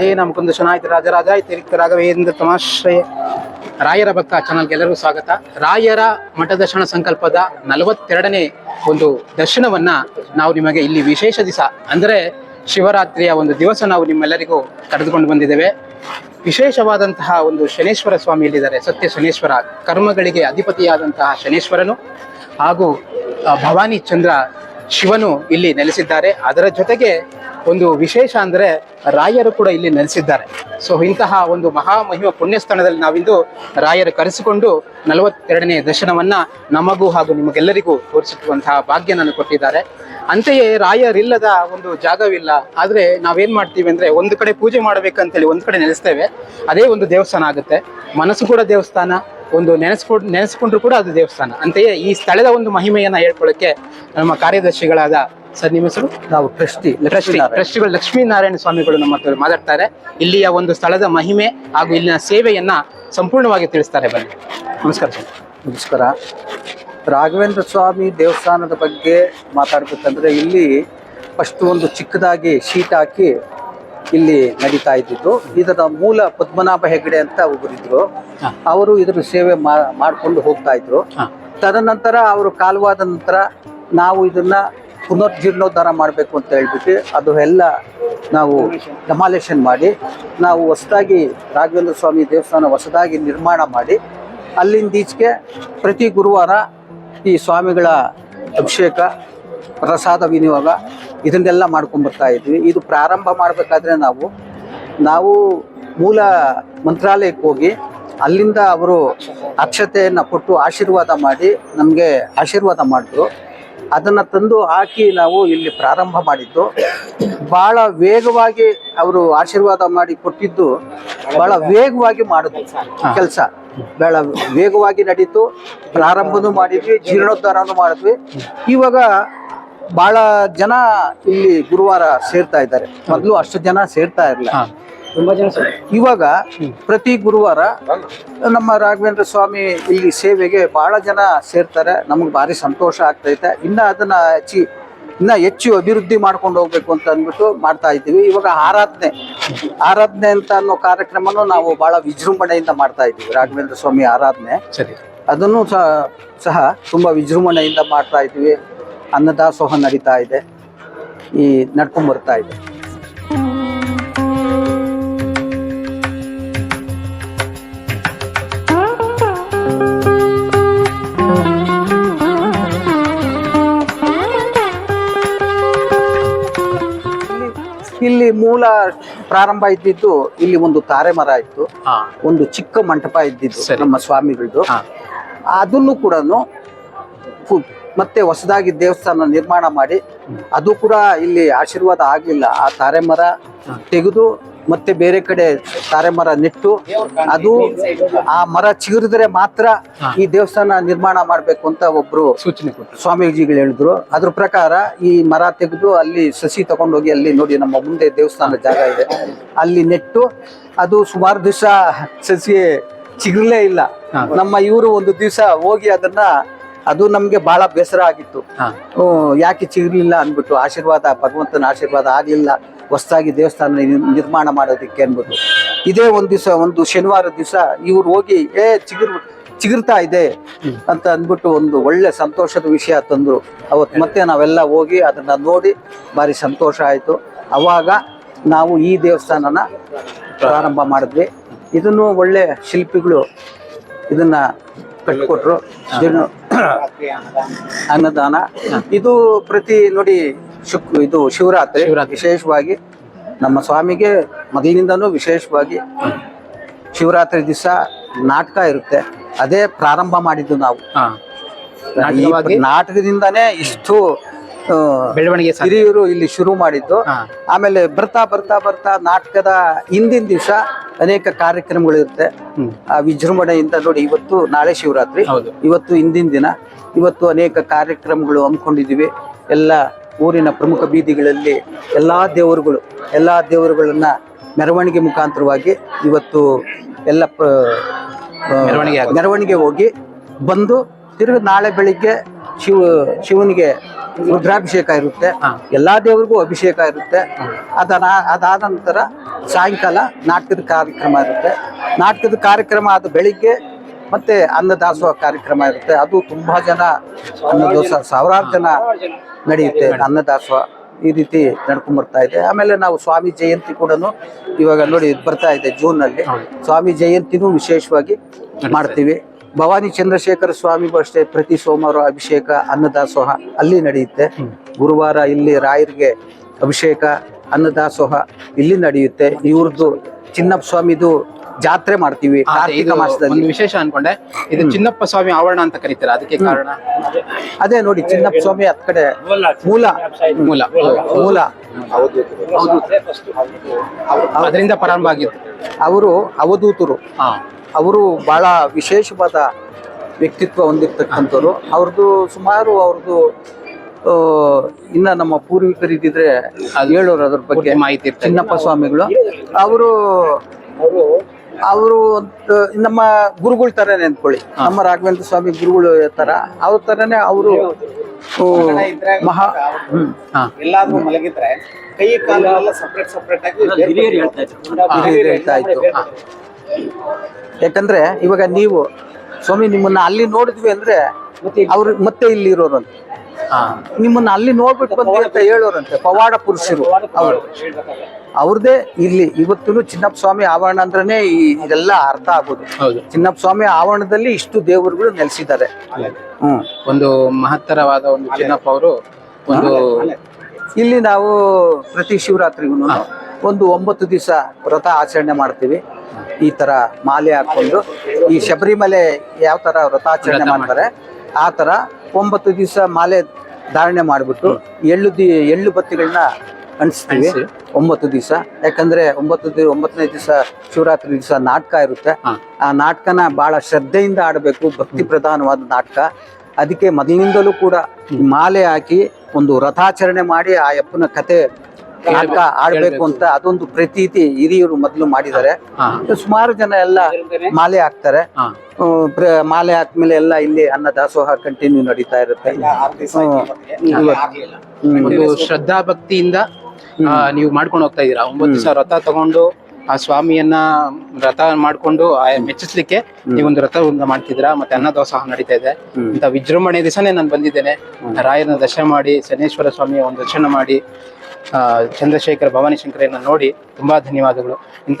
ರಾಧೇ ಕುಂದು ಶನಾಯ್ತು ರಾಜರಾಜ ಇತಿರಿಕ್ತ ರಾಘವೇಂದ್ರ ತಮಾಶ್ರಯ ರಾಯರ ಭಕ್ತ ಚಾನಲ್ಗೆ ಎಲ್ಲರಿಗೂ ಸ್ವಾಗತ. ರಾಯರ ಮಠ ದರ್ಶನ ಸಂಕಲ್ಪದ ನಲವತ್ತೆರಡನೇ ಒಂದು ದರ್ಶನವನ್ನ ನಾವು ನಿಮಗೆ ಇಲ್ಲಿ ವಿಶೇಷ ದಿವಸ ಅಂದರೆ ಶಿವರಾತ್ರಿಯ ಒಂದು ದಿವಸ ನಾವು ನಿಮ್ಮೆಲ್ಲರಿಗೂ ಕರೆದುಕೊಂಡು ಬಂದಿದ್ದೇವೆ. ವಿಶೇಷವಾದಂತಹ ಒಂದು ಶನೇಶ್ವರ ಸ್ವಾಮಿ ಇಲ್ಲಿದ್ದಾರೆ ಸತ್ಯ ಶನೇಶ್ವರ ಕರ್ಮಗಳಿಗೆ ಅಧಿಪತಿಯಾದಂತಹ ಶನೇಶ್ವರನು ಹಾಗೂ ಭವಾನಿ ಚಂದ್ರ ಶಿವನು ಇಲ್ಲಿ ನೆಲೆಸಿದ್ದಾರೆ. ಅದರ ಜೊತೆಗೆ ಒಂದು ವಿಶೇಷ ಅಂದರೆ ರಾಯರು ಕೂಡ ಇಲ್ಲಿ ನೆಲೆಸಿದ್ದಾರೆ. ಸೊ ಇಂತಹ ಒಂದು ಮಹಾಮಹಿಮ ಪುಣ್ಯಸ್ಥಾನದಲ್ಲಿ ನಾವಿಂದು ರಾಯರು ಕರೆಸಿಕೊಂಡು ನಲವತ್ತೆರಡನೇ ದರ್ಶನವನ್ನ ನಮಗೂ ಹಾಗೂ ನಿಮಗೆಲ್ಲರಿಗೂ ತೋರಿಸುವಂತಹ ಭಾಗ್ಯ ನನಗೆ ಕೊಟ್ಟಿದ್ದಾರೆ. ಅಂತೆಯೇ ರಾಯರಿಲ್ಲದ ಒಂದು ಜಾಗವಿಲ್ಲ. ಆದ್ರೆ ನಾವೇನ್ ಮಾಡ್ತೀವಿ ಅಂದ್ರೆ ಒಂದು ಕಡೆ ಪೂಜೆ ಮಾಡ್ಬೇಕಂತೇಳಿ ಒಂದು ಕಡೆ ನೆಲೆಸ್ತೇವೆ. ಅದೇ ಒಂದು ದೇವಸ್ಥಾನ ಆಗುತ್ತೆ. ಮನಸ್ಸು ಕೂಡ ದೇವಸ್ಥಾನ ಒಂದು ನೆನೆಸ್ಕೊಂಡು ನೆನೆಸ್ಕೊಂಡ್ರು ಕೂಡ ಅದು ದೇವಸ್ಥಾನ. ಅಂತೆಯೇ ಈ ಸ್ಥಳದ ಒಂದು ಮಹಿಮೆಯನ್ನು ಹೇಳ್ಕೊಳ್ಳಕ್ಕೆ ನಮ್ಮ ಕಾರ್ಯದರ್ಶಿಗಳಾದ ಸರ್ ನಿಮ್ಮ ಹೆಸರು? ನಾವು ಟ್ರಸ್ಟಿ ಟ್ರಸ್ಟಿ. ಟ್ರಸ್ಟಿಗಳು ಲಕ್ಷ್ಮೀನಾರಾಯಣ ಸ್ವಾಮಿಗಳು ನಮ್ಮ ಹತ್ರ ಮಾತಾಡ್ತಾರೆ. ಇಲ್ಲಿಯ ಒಂದು ಸ್ಥಳದ ಮಹಿಮೆ ಹಾಗೂ ಇಲ್ಲಿನ ಸೇವೆಯನ್ನ ಸಂಪೂರ್ಣವಾಗಿ ತಿಳಿಸ್ತಾರೆ. ಬನ್ನಿ. ನಮಸ್ಕಾರ ಸರ್. ನಮಸ್ಕಾರ. ರಾಘವೇಂದ್ರ ಸ್ವಾಮಿ ದೇವಸ್ಥಾನದ ಬಗ್ಗೆ ಮಾತಾಡ್ಬೇಕಂದ್ರೆ ಇಲ್ಲಿ ಫಸ್ಟ್ ಒಂದು ಚಿಕ್ಕದಾಗಿ ಶೀಟ್ ಹಾಕಿ ಇಲ್ಲಿ ನಡೀತಾ ಇದ್ದಿದ್ದು ಇದರ ಮೂಲ ಪದ್ಮನಾಭ ಹೆಗಡೆ ಅಂತ ಒಬ್ಬರಿದ್ರು. ಅವರು ಇದ್ರ ಸೇವೆ ಮಾಡ್ಕೊಂಡು ಹೋಗ್ತಾ ಇದ್ರು. ತದನಂತರ ಅವರು ಕಾಲವಾದ ನಂತರ ನಾವು ಇದನ್ನ ಪುನರ್ಜೀರ್ಣೋದ್ಧಾರ ಮಾಡಬೇಕು ಅಂತ ಹೇಳ್ಬಿಟ್ಟು ಅದು ಎಲ್ಲ ನಾವು ಡೆಮಾಲೇಷನ್ ಮಾಡಿ ನಾವು ಹೊಸದಾಗಿ ರಾಘವೇಂದ್ರ ಸ್ವಾಮಿ ದೇವಸ್ಥಾನ ಹೊಸದಾಗಿ ನಿರ್ಮಾಣ ಮಾಡಿ ಅಲ್ಲಿಂದ ಈಚೆಗೆ ಪ್ರತಿ ಗುರುವಾರ ಈ ಸ್ವಾಮಿಗಳ ಅಭಿಷೇಕ ಪ್ರಸಾದ ವಿನಿಯೋಗ ಇದನ್ನೆಲ್ಲ ಮಾಡ್ಕೊಂಡ್ ಬರ್ತಾ ಇದ್ವಿ. ಇದು ಪ್ರಾರಂಭ ಮಾಡಬೇಕಾದ್ರೆ ನಾವು ನಾವು ಮೂಲ ಮಂತ್ರಾಲಯಕ್ಕೆ ಹೋಗಿ ಅಲ್ಲಿಂದ ಅವರು ಅಕ್ಷತೆಯನ್ನು ಕೊಟ್ಟು ಆಶೀರ್ವಾದ ಮಾಡಿ ನಮಗೆ ಆಶೀರ್ವಾದ ಮಾಡಿದ್ರು. ಅದನ್ನು ತಂದು ಹಾಕಿ ನಾವು ಇಲ್ಲಿ ಪ್ರಾರಂಭ ಮಾಡಿದ್ದು. ಭಾಳ ವೇಗವಾಗಿ ಅವರು ಆಶೀರ್ವಾದ ಮಾಡಿ ಕೊಟ್ಟಿದ್ದು ಭಾಳ ವೇಗವಾಗಿ ಮಾಡಿದ್ರು ಕೆಲಸ. ಬಹಳ ವೇಗವಾಗಿ ನಡೀತು. ಪ್ರಾರಂಭನೂ ಮಾಡಿದ್ವಿ, ಜೀರ್ಣೋದ್ಧಾರನೂ ಮಾಡಿದ್ವಿ. ಇವಾಗ ಬಹಳ ಜನ ಇಲ್ಲಿ ಗುರುವಾರ ಸೇರ್ತಾ ಇದ್ದಾರೆ. ಮೊದಲು ಅಷ್ಟು ಜನ ಸೇರ್ತಾ ಇರಲಿಲ್ಲ. ತುಂಬಾ ಜನ ಇವಾಗ ಪ್ರತಿ ಗುರುವಾರ ನಮ್ಮ ರಾಘವೇಂದ್ರ ಸ್ವಾಮಿ ಇಲ್ಲಿ ಸೇವೆಗೆ ಬಹಳ ಜನ ಸೇರ್ತಾರೆ. ನಮಗೆ ಭಾರಿ ಸಂತೋಷ ಆಗ್ತೈತೆ. ಇನ್ನ ಅದನ್ನ ಹೆಚ್ಚಿ ಇನ್ನ ಹೆಚ್ಚು ಅಭಿವೃದ್ಧಿ ಮಾಡ್ಕೊಂಡು ಹೋಗ್ಬೇಕು ಅಂತ ಅಂದ್ಬಿಟ್ಟು ಮಾಡ್ತಾ ಇದ್ದೀವಿ. ಇವಾಗ ಆರಾಧನೆ ಆರಾಧನೆ ಅಂತ ಅನ್ನೋ ಕಾರ್ಯಕ್ರಮನೂ ನಾವು ಬಹಳ ವಿಜೃಂಭಣೆಯಿಂದ ಮಾಡ್ತಾ ಇದ್ದೀವಿ. ರಾಘವೇಂದ್ರ ಸ್ವಾಮಿ ಆರಾಧನೆ. ಸರಿ. ಅದನ್ನು ಸಹ ಸಹ ತುಂಬಾ ವಿಜೃಂಭಣೆಯಿಂದ ಮಾಡ್ತಾ ಇದ್ವಿ ಅನ್ನದಾಸೋಹ ನಡೀತಾ ಇದೆ. ಈ ನಡ್ಕೊಂಡು ಬರ್ತಾ ಇದೆ. ಇಲ್ಲಿ- ಮೂಲ ಪ್ರಾರಂಭ ಇದ್ದಿದ್ದು ಇಲ್ಲಿ ಒಂದು ತಾರೆ ಮರ ಇತ್ತು. ಒಂದು ಚಿಕ್ಕ ಮಂಟಪ ಇದ್ದಿದ್ದು. ನಮ್ಮ ಸ್ವಾಮಿಗಳದ್ದು ಅದನ್ನು ಕೂಡ ಮತ್ತೆ ಹೊಸದಾಗಿ ದೇವಸ್ಥಾನ ನಿರ್ಮಾಣ ಮಾಡಿ ಅದು ಕೂಡ ಇಲ್ಲಿ ಆಶೀರ್ವಾದ ಆಗಲಿಲ್ಲ ಆ ತಾರೆ ಮರ ತೆಗೆದು ಮತ್ತೆ ಬೇರೆ ಕಡೆ ತಾರೆ ಮರ ನೆಟ್ಟು ಅದು ಆ ಮರ ಚಿಗುರಿದ್ರೆ ಮಾತ್ರ ಈ ದೇವಸ್ಥಾನ ನಿರ್ಮಾಣ ಮಾಡಬೇಕು ಅಂತ ಒಬ್ರು ಸೂಚನೆ ಕೊಟ್ಟರು. ಸ್ವಾಮೀಜಿಗಳು ಹೇಳಿದ್ರು. ಅದ್ರ ಪ್ರಕಾರ ಈ ಮರ ತೆಗೆದು ಅಲ್ಲಿ ಸಸಿ ತಗೊಂಡೋಗಿ ಅಲ್ಲಿ ನೋಡಿ ನಮ್ಮ ಮುಂದೆ ದೇವಸ್ಥಾನ ಜಾಗ ಇದೆ. ಅಲ್ಲಿ ನೆಟ್ಟು ಅದು ಸುಮಾರು ದಿವಸ ಸಸಿ ಚಿಗುರ್ಲೇ ಇಲ್ಲ. ನಮ್ಮ ಇವರು ಒಂದು ದಿವಸ ಹೋಗಿ ಅದನ್ನ ಅದು ನಮ್ಗೆ ಬಹಳ ಬೇಸರ ಆಗಿತ್ತು. ಯಾಕೆ ಚಿಗಿರ್ಲಿಲ್ಲ ಅಂದ್ಬಿಟ್ಟು ಆಶೀರ್ವಾದ ಭಗವಂತನ ಆಶೀರ್ವಾದ ಆಗ್ಲಿಲ್ಲ. ಹೊಸದಾಗಿ ದೇವಸ್ಥಾನ ನಿರ್- ನಿರ್ಮಾಣ ಮಾಡೋದಕ್ಕೆ ಅನ್ಬಿಟ್ಟು ಇದೇ ಒಂದ್ ದಿವಸ ಒಂದು ಶನಿವಾರ ದಿವಸ ಇವ್ರು ಹೋಗಿ ಏ ಚಿಗುರ್ ಚಿಗುರ್ತಾ ಇದೆ? ಅಂತ ಅಂದ್ಬಿಟ್ಟು ಒಂದು ಒಳ್ಳೆ ಸಂತೋಷದ ವಿಷಯ ತಂದ್ರು. ಅವತ್ತು ಮತ್ತೆ ನಾವೆಲ್ಲ ಹೋಗಿ ಅದನ್ನ ನೋಡಿ ಭಾರಿ ಸಂತೋಷ ಆಯಿತು. ಅವಾಗ ನಾವು ಈ ದೇವಸ್ಥಾನನ ಪ್ರಾರಂಭ ಮಾಡಿದ್ವಿ. ಇದನ್ನು ಒಳ್ಳೆ ಶಿಲ್ಪಿಗಳು ಇದನ್ನ ಕಟ್ಕೊಟ್ರು. ಇದನ್ನು ಅನ್ನದಾನ. ಇದು ಪ್ರತಿ ನೋಡಿ ಶುಕ್ ಇದು ಶಿವರಾತ್ರಿ. ವಿಶೇಷವಾಗಿ ನಮ್ಮ ಸ್ವಾಮಿಗೆ ಮೊದಲಿನಿಂದನೂ ವಿಶೇಷವಾಗಿ ಶಿವರಾತ್ರಿ ದಿವಸ ನಾಟಕ ಇರುತ್ತೆ. ಅದೇ ಪ್ರಾರಂಭ ಮಾಡಿದ್ದು ನಾವು. ಈ ನಾಟಕದಿಂದಾನೇ ಇಷ್ಟು ಬೆಳವಣಿಗೆ ಹಿರಿಯರು ಇಲ್ಲಿ ಶುರು ಮಾಡಿದ್ದು. ಆಮೇಲೆ ಬರ್ತಾ ಬರ್ತಾ ಬರ್ತಾ ನಾಟಕದ ಹಿಂದಿನ ದಿವಸ ಅನೇಕ ಕಾರ್ಯಕ್ರಮಗಳು ಇರುತ್ತೆ. ಆ ವಿಜೃಂಭಣೆಯಿಂದ ನೋಡಿ ಇವತ್ತು ನಾಳೆ ಶಿವರಾತ್ರಿ. ಇವತ್ತು ಹಿಂದಿನ ದಿನ. ಇವತ್ತು ಅನೇಕ ಕಾರ್ಯಕ್ರಮಗಳು ಹಮ್ಮಿಕೊಂಡಿದ್ದೀವಿ. ಎಲ್ಲ ಊರಿನ ಪ್ರಮುಖ ಬೀದಿಗಳಲ್ಲಿ ಎಲ್ಲ ದೇವರುಗಳು ಎಲ್ಲ ದೇವರುಗಳನ್ನ ಮೆರವಣಿಗೆ ಮುಖಾಂತರವಾಗಿ ಇವತ್ತು ಎಲ್ಲ ಮೆರವಣಿಗೆ ಮೆರವಣಿಗೆ ಹೋಗಿ ಬಂದು ತಿರುಗಿ ನಾಳೆ ಬೆಳಿಗ್ಗೆ ಶಿವ ಶಿವನಿಗೆ ರುದ್ರಾಭಿಷೇಕ ಇರುತ್ತೆ. ಎಲ್ಲಾ ದೇವರಿಗೂ ಅಭಿಷೇಕ ಇರುತ್ತೆ. ಅದನ್ನ ಅದಾದ ನಂತರ ಸಾಯಂಕಾಲ ನಾಟಕದ ಕಾರ್ಯಕ್ರಮ ಇರುತ್ತೆ. ನಾಟಕದ ಕಾರ್ಯಕ್ರಮ ಅದು ಬೆಳಿಗ್ಗೆ ಮತ್ತೆ ಅನ್ನದಾಸೋಹ ಕಾರ್ಯಕ್ರಮ ಇರುತ್ತೆ. ಅದು ತುಂಬಾ ಜನ ಅನ್ನದಾಸೋಹ, ಸಾವಿರಾರು ಜನ ನಡೆಯುತ್ತೆ ಅನ್ನದಾಸೋಹ. ಈ ರೀತಿ ನಡ್ಕೊಂಡ್ ಬರ್ತಾ ಇದೆ. ಆಮೇಲೆ ನಾವು ಸ್ವಾಮಿ ಜಯಂತಿ ಕೂಡ ಇವಾಗ ನೋಡಿ ಬರ್ತಾ ಇದೆ ಜೂನ್ ಅಲ್ಲಿ ಸ್ವಾಮಿ ಜಯಂತಿನೂ ವಿಶೇಷವಾಗಿ ಮಾಡ್ತೀವಿ. ಭವಾನಿ ಚಂದ್ರಶೇಖರ ಸ್ವಾಮಿಗೂ ಅಷ್ಟೇ, ಪ್ರತಿ ಸೋಮವಾರ ಅಭಿಷೇಕ, ಅನ್ನದಾಸೋಹ ಅಲ್ಲಿ ನಡೆಯುತ್ತೆ. ಗುರುವಾರ ಇಲ್ಲಿ ರಾಯರಿಗೆ ಅಭಿಷೇಕ ಅನ್ನದಾಸೋಹ ಇಲ್ಲಿ ನಡೆಯುತ್ತೆ. ಇವ್ರದ್ದು ಚಿನ್ನಪ್ಪ ಸ್ವಾಮಿದು ಜಾತ್ರೆ ಮಾಡ್ತೀವಿ ಕಾರ್ತಿಕ ಮಾಸದಲ್ಲಿ. ಒಂದು ವಿಶೇಷ ಅನ್ಕೊಂಡೆ. ಇದು ಚಿನ್ನಪ್ಪ ಸ್ವಾಮಿ ಆವರಣ ಅಂತ ಕರೀತಾರೆ? ಅದಕ್ಕೆ ಕಾರಣ? ಅದೇ ನೋಡಿ ಚಿನ್ನಪ್ಪ ಸ್ವಾಮಿ ಹತ್ ಕಡೆ ಮೂಲ. ಮೂಲ. ಮೂಲ. ಅದರಿಂದ ಪ್ರಾರಂಭ ಆಗಿತ್ತು ಅವರು ಅವಧೂತರು. ಅವರು ಬಹಳ ವಿಶೇಷವಾದ ವ್ಯಕ್ತಿತ್ವ ಹೊಂದಿರ್ತಕ್ಕಂಥವ್ರು. ಅವ್ರದ್ದು ಸುಮಾರು ಅವ್ರದ್ದು ಇನ್ನ ನಮ್ಮ ಪೂರ್ವಿಕರಿದ್ದಿದ್ರೆ ಹೇಳೋರು ಅದ್ರ ಬಗ್ಗೆ ಮಾಹಿತಿ ಚಿನ್ನಪ್ಪ ಸ್ವಾಮಿಗಳು. ಅವರು ಅವರು ನಮ್ಮ ಗುರುಗಳ ತರನೇ ಅಂದ್ಕೊಳ್ಳಿ. ನಮ್ಮ ರಾಘವೇಂದ್ರ ಸ್ವಾಮಿ ಗುರುಗಳು ತರ. ಅವ್ರ ತರನೇ ಅವರು ಮಹಾ ಎಲ್ಲಾದ್ರೂ ಮಲಗಿದ್ರೆ ಕೈ ಕಾಲೆಲ್ಲ ಸಪ್ರೇಟ್ ಸಪ್ರೇಟ್ ಆಗಿ ಹೇಳ್ತಾ ಇತ್ತು ಯಾಕಂದ್ರೆ ಇವಾಗ ನೀವು ಸ್ವಾಮಿ ನಿಮ್ಮನ್ನ ಅಲ್ಲಿ ನೋಡಿದ್ವಿ ಅಂದ್ರೆ ಅವ್ರು ಮತ್ತೆ ಇಲ್ಲಿ ಇರೋರು ಹಾ ನಿಮ್ಮನ್ನ ಅಲ್ಲಿ ನೋಡ್ಬಿಟ್ಟು ಬಂದ್ವಿ ಅಂತ ಹೇಳೋರಂತೆ ಪವಾಡ ಪುರುಷರು ಅವರು. ಅವ್ರದೇ ಇಲ್ಲಿ ಇವತ್ತು ಚಿನ್ನಪ್ಪ ಸ್ವಾಮಿ ಆವರಣ ಅಂದ್ರೆ ಈ ಇದೆಲ್ಲ ಅರ್ಥ ಆಗೋದು. ಚಿನ್ನಪ್ಪ ಸ್ವಾಮಿ ಆವರಣದಲ್ಲಿ ಇಷ್ಟು ದೇವರುಗಳು ನೆಲೆಸಿದ್ದಾರೆ. ಹ್ಮ್. ಒಂದು ಮಹತ್ತರವಾದ ಒಂದು ಚಿನ್ನಪ್ಪ ಅವರು ಒಂದು ಇಲ್ಲಿ ನಾವು ಪ್ರತಿ ಶಿವರಾತ್ರಿಗೂ ಒಂದು ಒಂಬತ್ತು ದಿವಸ ವ್ರತ ಆಚರಣೆ ಮಾಡ್ತೀವಿ. ಈ ತರ ಮಾಲೆ ಹಾಕೊಂಡು ಈ ಶಬರಿಮಲೆ ಯಾವ ತರ ವ್ರತಾಚರಣೆ ಮಾಡ್ತಾರೆ ಆ ತರ ಒಂಬತ್ತು ದಿವಸ ಮಾಲೆ ಧಾರಣೆ ಮಾಡಿಬಿಟ್ಟು ಎಳ್ಳು ದಿ ಎಳ್ಳು ಬತ್ತಿಗಳನ್ನ ಅಂಟಿಸ್ತೀವಿ. ಒಂಬತ್ತು ದಿವಸ. ಯಾಕಂದ್ರೆ ಒಂಬತ್ತು ದಿ ಒಂಬತ್ತನೇ ದಿವಸ ಶಿವರಾತ್ರಿ ದಿವಸ ನಾಟಕ ಇರುತ್ತೆ. ಆ ನಾಟಕನ ಬಹಳ ಶ್ರದ್ಧೆಯಿಂದ ಆಡಬೇಕು ಭಕ್ತಿ ಪ್ರಧಾನವಾದ ನಾಟಕ. ಅದಕ್ಕೆ ಮೊದಲಿನಿಂದಲೂ ಕೂಡ ಮಾಲೆ ಹಾಕಿ ಒಂದು ರಥಾಚರಣೆ ಮಾಡಿ ಆ ಯಪ್ಪನ ಕತೆ ನಾಟಕ ಆಡ್ಬೇಕು ಅಂತ ಅದೊಂದು ಪ್ರತೀತಿ ಹಿರಿಯರು ಮೊದಲು ಮಾಡಿದ್ದಾರೆ. ಸುಮಾರು ಜನ ಎಲ್ಲ ಮಾಲೆ ಹಾಕ್ತಾರೆ. ಮಾಲೆ ಹಾಕ್ಮೇಲೆ ಎಲ್ಲ ಇಲ್ಲಿ ಅನ್ನ ದಾಸೋಹ ಕಂಟಿನ್ಯೂ ನಡೀತಾ ಇರುತ್ತೆ. ಒಂದು ಶ್ರದ್ಧಾ ಭಕ್ತಿಯಿಂದ ನೀವು ಮಾಡ್ಕೊಂಡು ಹೋಗ್ತಾ ಇದೀರಾ ಒಂಬತ್ತು ದಿವಸ ರಥ ತಗೊಂಡು ಆ ಸ್ವಾಮಿಯನ್ನ ರಥ ಮಾಡ್ಕೊಂಡು ಆ ಮೆಚ್ಚಿಸ್ಲಿಕ್ಕೆ ನೀವೊಂದು ಒಂದು ಮಾಡ್ತಿದ್ರಾ ಮತ್ತೆ ಅನ್ನದಾಸೋಹ ನಡೀತಾ ಇದೆ. ಇಂತ ಇಂಥ ವಿಜೃಂಭಣೆ ದಿವಸನೇ ನಾನು ಬಂದಿದ್ದೇನೆ. ರಾಯರನ್ನ ದರ್ಶನ ಮಾಡಿ ಶನೇಶ್ವರ ಸ್ವಾಮಿಯ ಒಂದು ದರ್ಶನ ಮಾಡಿ ಚಂದ್ರಶೇಖರ ಭವಾನಿ ಶಂಕರನ್ನ ನೋಡಿ ತುಂಬಾ ಧನ್ಯವಾದಗಳು. ಇಂಥ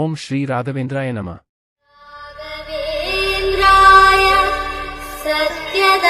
ஓம் ஸ்ரீ ராகவேந்திராய நம. சத்யதன்மரதாய